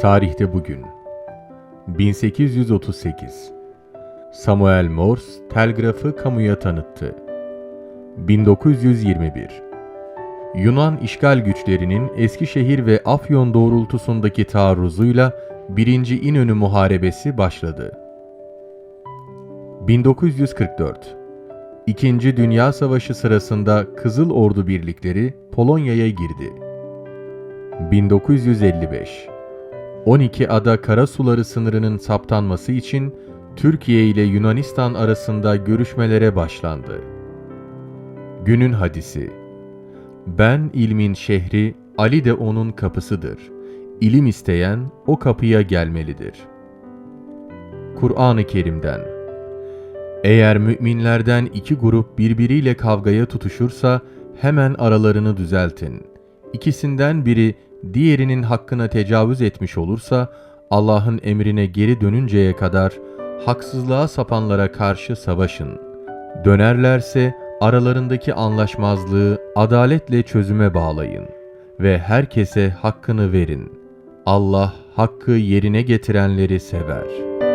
Tarihte bugün 1838 Samuel Morse telgrafı kamuya tanıttı. 1921 Yunan işgal güçlerinin Eskişehir ve Afyon doğrultusundaki taarruzuyla 1. İnönü Muharebesi başladı. 1944 İkinci Dünya Savaşı sırasında Kızıl Ordu birlikleri Polonya'ya girdi. 1955 12 ada karasuları sınırının saptanması için Türkiye ile Yunanistan arasında görüşmelere başlandı. Günün hadisi Ben ilmin şehri, Ali de onun kapısıdır. İlim isteyen o kapıya gelmelidir. Kur'an-ı Kerim'den Eğer müminlerden iki grup birbiriyle kavgaya tutuşursa hemen aralarını düzeltin. İkisinden biri diğerinin hakkına tecavüz etmiş olursa Allah'ın emrine geri dönünceye kadar haksızlığa sapanlara karşı savaşın. Dönerlerse aralarındaki anlaşmazlığı adaletle çözüme bağlayın ve herkese hakkını verin. Allah hakkı yerine getirenleri sever.''